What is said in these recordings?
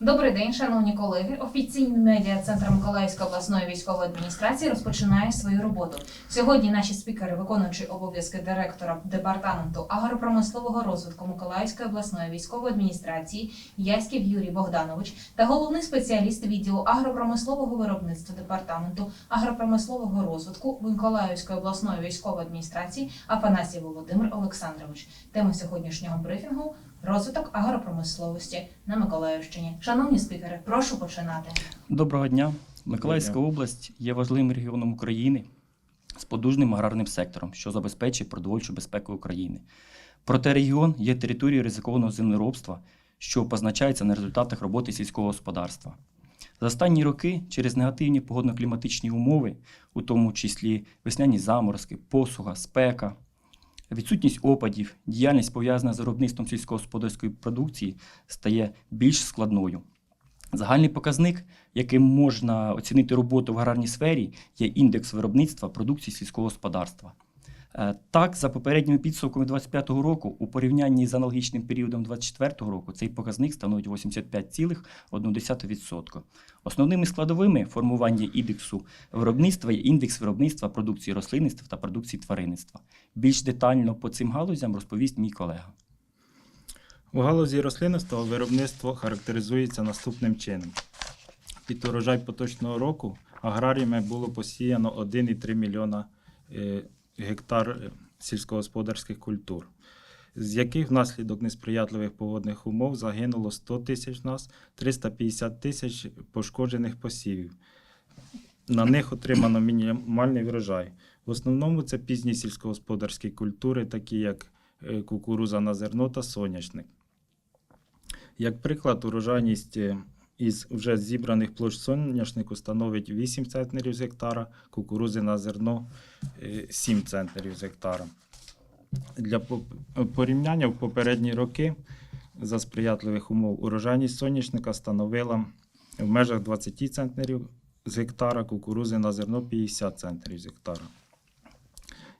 Добрий день, шановні колеги. Офіційний медіа центр Миколаївської обласної військової адміністрації розпочинає свою роботу. Сьогодні наші спікери, виконуючи обов'язки директора департаменту агропромислового розвитку Миколаївської обласної військової адміністрації Яськів Юрій Богданович та головний спеціаліст відділу агропромислового виробництва департаменту агропромислового розвитку Миколаївської обласної військової адміністрації Афанасій Володимир Олександрович. Тема сьогоднішнього брифінгу розвиток агропромисловості на Миколаївщині. Шановні спікери, прошу починати. Доброго дня. Миколаївська область є важливим регіоном України з подужним аграрним сектором, що забезпечує продовольчу безпеку України. Проте регіон є територією ризикованого землеробства, що позначається на результатах роботи сільського господарства. За останні роки через негативні погодно-кліматичні умови, у тому числі весняні заморозки, посуха, спека, відсутність опадів, діяльність пов'язана з виробництвом сільськогосподарської продукції стає більш складною. Загальний показник, яким можна оцінити роботу в аграрній сфері, є індекс виробництва продукції сільського господарства. Е, Так, за попередніми підсумками 2025 року, у порівнянні з аналогічним періодом 2024 року, цей показник становить 85,1%. Основними складовими формування індексу виробництва є індекс виробництва продукції рослинництва та продукції тваринництва. Більш детально по цим галузям розповість мій колега. У галузі рослинництва виробництво характеризується наступним чином. Під урожай поточного року аграріями було посіяно 1,3 мільйона е, гектар е, сільськогосподарських культур, з яких внаслідок несприятливих погодних умов загинуло 100 тисяч нас, 350 тисяч пошкоджених посівів. На них отримано мінімальний врожай. В основному це пізні сільськогосподарські культури, такі як е, кукуруза на зерно та соняшник. Як приклад, урожайність е, із вже зібраних площ соняшнику становить 8 центнерів з гектара, кукурузи на зерно е, 7 центнерів з гектара. Для порівняння в попередні роки за сприятливих умов урожайність соняшника становила в межах 20 центнерів з гектара, кукурузи на зерно 50 центнерів з гектара.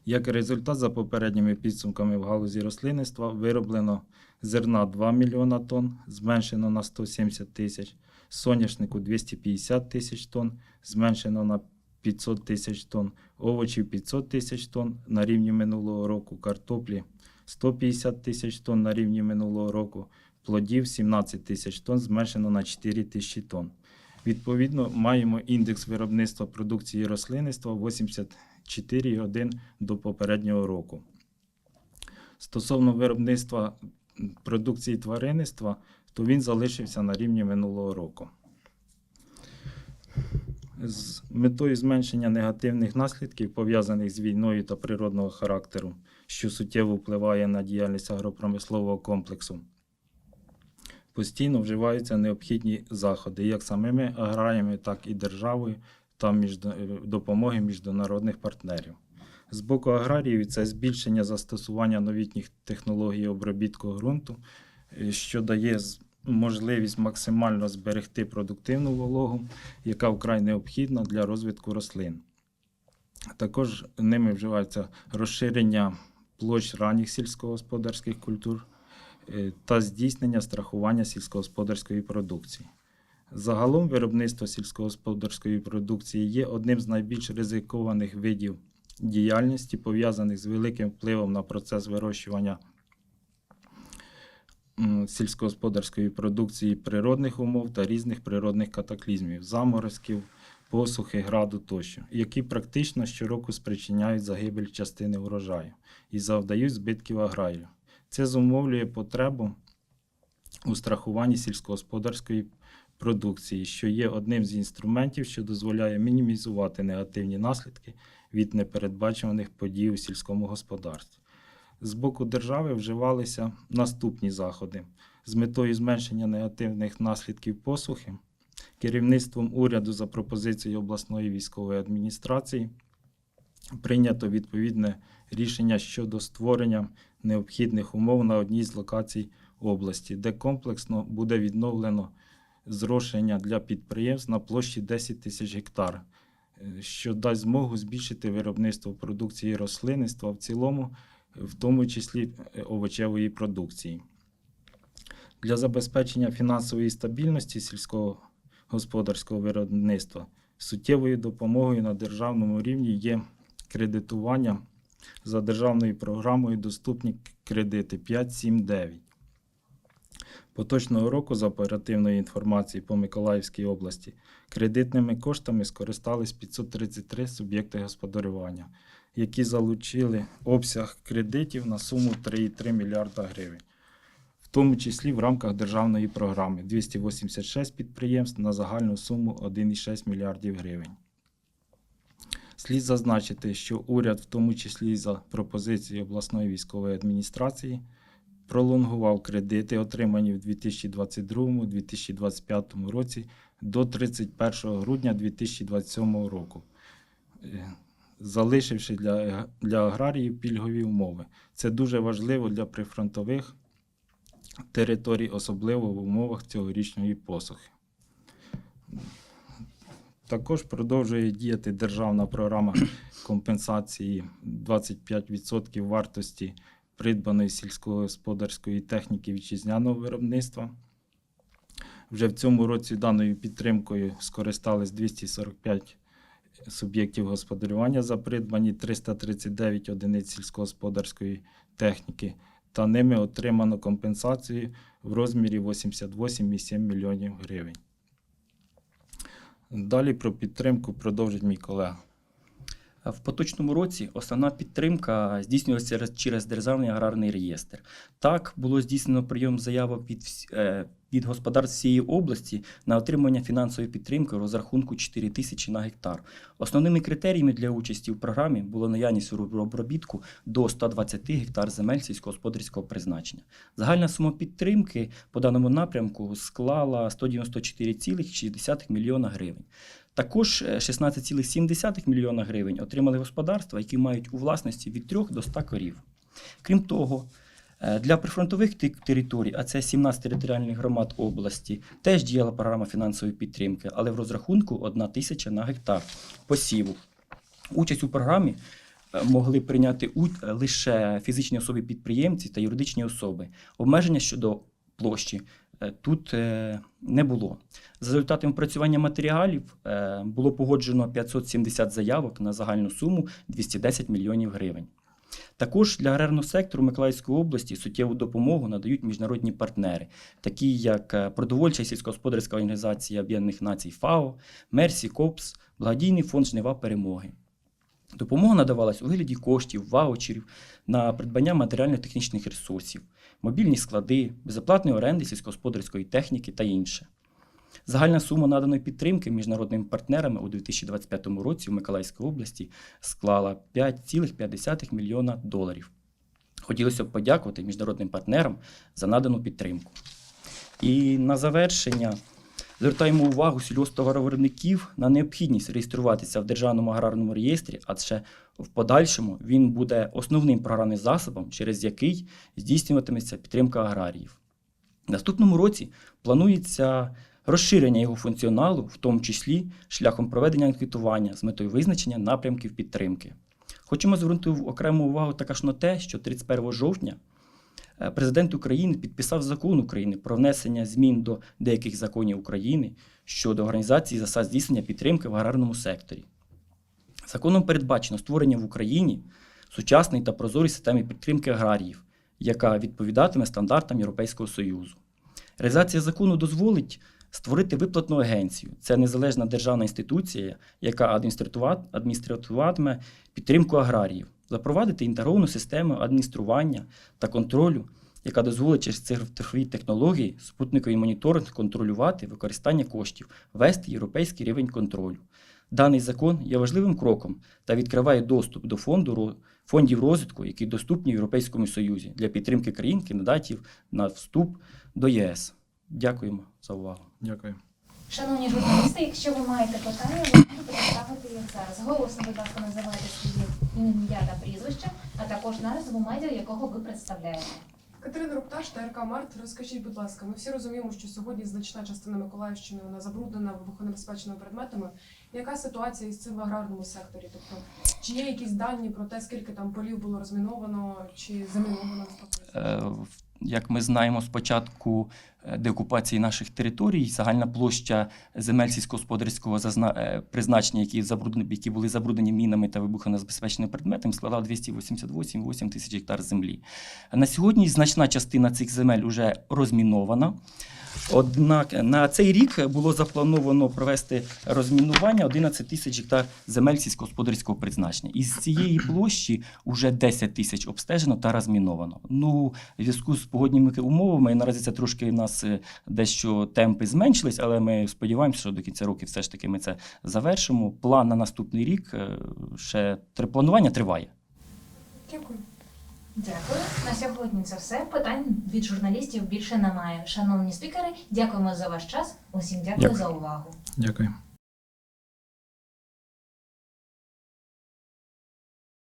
Як результат, за попередніми підсумками в галузі рослинництва вироблено зерна 2 мільйона тонн, зменшено на 170 тисяч, соняшнику 250 тисяч тонн, зменшено на 500 тисяч тонн, овочів 500 тисяч тонн на рівні минулого року, картоплі 150 тисяч тонн на рівні минулого року, плодів 17 тисяч тонн, зменшено на 4 тисячі тонн. Відповідно, маємо індекс виробництва продукції рослинництва 84,1 до попереднього року. Стосовно виробництва продукції тваринництва, то він залишився на рівні минулого року. З метою зменшення негативних наслідків, пов'язаних з війною та природного характеру, що суттєво впливає на діяльність агропромислового комплексу, постійно вживаються необхідні заходи як самими аграріями, так і державою та міжда- е, допомоги міжнародних партнерів. З боку аграріїв це збільшення застосування новітніх технологій обробітку ґрунту, е, що дає можливість максимально зберегти продуктивну вологу, яка вкрай необхідна для розвитку рослин. Також ними вживається розширення площ ранніх сільськогосподарських культур е, та здійснення страхування сільськогосподарської продукції. Загалом виробництво сільськогосподарської продукції є одним з найбільш ризикованих видів діяльності, пов'язаних з великим впливом на процес вирощування сільськогосподарської продукції природних умов та різних природних катаклізмів, заморозків, посухи, граду тощо, які практично щороку спричиняють загибель частини врожаю і завдають збитків аграрію. Це зумовлює потребу у страхуванні сільськогосподарської продукції, що є одним з інструментів, що дозволяє мінімізувати негативні наслідки від непередбачуваних подій у сільському господарстві. З боку держави вживалися наступні заходи з метою зменшення негативних наслідків посухи. Керівництвом уряду за пропозицією обласної військової адміністрації прийнято відповідне рішення щодо створення необхідних умов на одній з локацій області, де комплексно буде відновлено зрошення для підприємств на площі 10 тисяч гектар, е, що дасть змогу збільшити виробництво продукції рослинництва в цілому, в тому числі е, овочевої продукції. Для забезпечення фінансової стабільності сільського господарського виробництва суттєвою допомогою на державному рівні є кредитування за державною програмою Доступні кредити 579. Поточного року за оперативною інформацією по Миколаївській області кредитними коштами скористались 533 суб'єкти господарювання, які залучили обсяг кредитів на суму 3,3 мільярда гривень, в тому числі в рамках державної програми 286 підприємств на загальну суму 1,6 мільярдів гривень. Слід зазначити, що уряд, в тому числі за пропозицією обласної військової адміністрації, пролонгував кредити, отримані в 2022-2025 році до 31 грудня 2027 року, е, залишивши для, для аграріїв пільгові умови. Це дуже важливо для прифронтових територій, особливо в умовах цьогорічної посухи. Також продовжує діяти державна програма компенсації 25% вартості придбаної сільськогосподарської техніки вітчизняного виробництва. Вже в цьому році даною підтримкою скористались 245 суб'єктів господарювання за придбані 339 одиниць сільськогосподарської техніки, та ними отримано компенсацію в розмірі 88,7 мільйонів гривень. Далі про підтримку продовжить мій колега. В поточному році основна підтримка здійснювалася через- Державний аграрний реєстр. Так було здійснено прийом заявок від, е, від господарств всієї області на отримання фінансової підтримки у розрахунку 4 тисячі на гектар. Основними критеріями для участі в програмі було наявність обробітку до 120 гектар земель сільськогосподарського призначення. Загальна сума підтримки по даному напрямку склала 194,6 мільйона гривень. Також е, 16,7 мільйона гривень отримали господарства, які мають у власності від 3 до 100 корів. Крім того, е, для прифронтових територій, а це 17 територіальних громад області, теж діяла програма фінансової підтримки, але в розрахунку 1 тисяча на гектар посіву. Участь у програмі е, могли прийняти е, лише фізичні особи-підприємці та юридичні особи. Обмеження щодо площі е, тут е, не було. За результатами опрацювання матеріалів е, було погоджено 570 заявок на загальну суму 210 мільйонів гривень. Також для аграрного сектору Миколаївської області суттєву допомогу надають міжнародні партнери, такі як е, Продовольча сільськогосподарська організація Об'єднаних Націй ФАО, Мерсі Копс, Благодійний фонд Жнива перемоги. Допомога надавалась у вигляді коштів, ваучерів на придбання матеріально-технічних ресурсів, мобільні склади, безоплатної оренди сільськогосподарської техніки та інше. Загальна сума наданої підтримки міжнародними партнерами у 2025 році в Миколаївській області склала 5,5 мільйона доларів. Хотілося б подякувати міжнародним партнерам за надану підтримку. І на завершення звертаємо увагу сільгосптоваровиробників на необхідність реєструватися в Державному аграрному реєстрі, адже в подальшому він буде основним програмним засобом, через який здійснюватиметься підтримка аграріїв. В наступному році планується розширення його функціоналу, в тому числі шляхом проведення анкетування з метою визначення напрямків підтримки. Хочемо звернути окрему увагу також на те, що 31 жовтня е, президент України підписав закон України про внесення змін до деяких законів України щодо організації засад здійснення підтримки в аграрному секторі. Законом передбачено створення в Україні сучасної та прозорої системи підтримки аграріїв, яка відповідатиме стандартам Європейського Союзу. Реалізація закону дозволить створити виплатну агенцію. Це незалежна державна інституція, яка адміністратува- адміністратуватиме підтримку аграріїв, запровадити інтегровану систему адміністрування та контролю, яка дозволить через цифрові технології спутниковий моніторинг контролювати використання коштів, вести європейський рівень контролю. Даний закон є важливим кроком та відкриває доступ до фонду фондів розвитку, які доступні в Європейському Союзі для підтримки країн кандидатів на вступ до ЄС. Дякуємо за увагу. Дякую. Шановні журналісти, якщо ви маєте питання, ви можете поставити їх зараз. Голосно, будь ласка, називайте свої ім'я та прізвище, а також назву медіа, якого ви представляєте. Катерина Рупташ та РК Март, розкажіть, будь ласка, ми всі розуміємо, що сьогодні значна частина Миколаївщини вона забруднена вибухонебезпечними предметами. Яка ситуація із цим в аграрному секторі? Тобто, чи є якісь дані про те, скільки там полів було розміновано чи заміновано? Е, Як ми знаємо, з початку е, деокупації наших територій загальна площа земель сільськогосподарського е, призначення, які, забруднені, які були забруднені мінами та вибухонезбезпечними предметами, складала 288 тисяч гектар землі. На сьогодні значна частина цих земель вже розмінована. Однак на цей рік було заплановано провести розмінування 11 тисяч гектар земель сільськогосподарського призначення. Із цієї площі вже 10 тисяч обстежено та розміновано. Ну, в зв'язку з погодніми умовами наразі це трошки в нас е, дещо темпи зменшились, але ми сподіваємося, що до кінця року все ж таки ми це завершимо. План на наступний рік е, ще планування триває. Дякую. Дякую. На сьогодні це все. Питань від журналістів більше немає. Шановні спікери, дякуємо за ваш час. Усім дякую Дякую. за увагу. Дякую.